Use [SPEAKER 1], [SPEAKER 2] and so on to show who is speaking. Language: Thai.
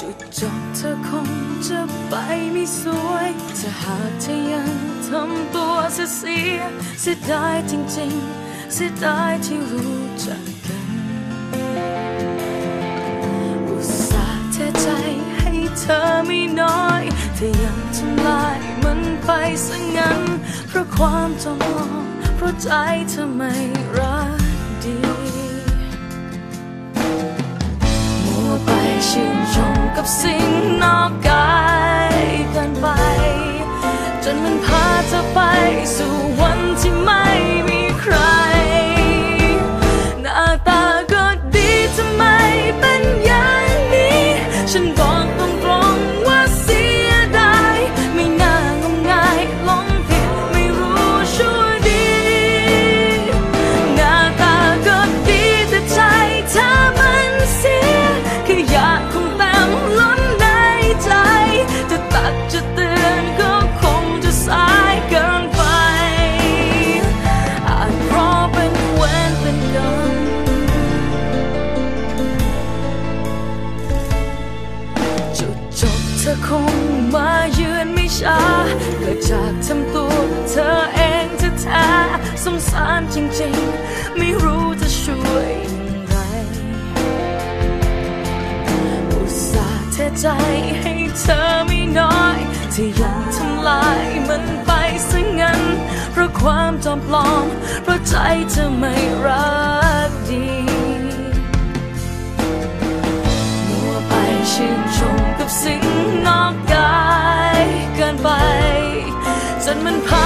[SPEAKER 1] จุดจบเธอคงจะไปไม่สวยถ้าหากเธอยังทำตัวเสียเสียเสียดายจริงๆ เสียดายที่รู้จักกันอุตส่าห์เทใจให้เธอไม่น้อยเธอยังทำลายมันไปซะงั้น เพราะความจำลองเพราะใจเธอไม่รักดีมัวไปชื่นชม กับสิ่งนอกกายเกินไป จนมันพาเธอไปสู่ งมาเยือนไม่ช้าเกิดจากทำตัวเธอเองจะแท้สงสารจริงๆ ไม่รู้จะช่วยอย่างไรอุตส่าห์เทใจให้เธอไม่น้อยที่ยังทำลายมันไปซะงั้น เพราะความจอมปลอม เพราะใจเธอไม่รัก อนมันพา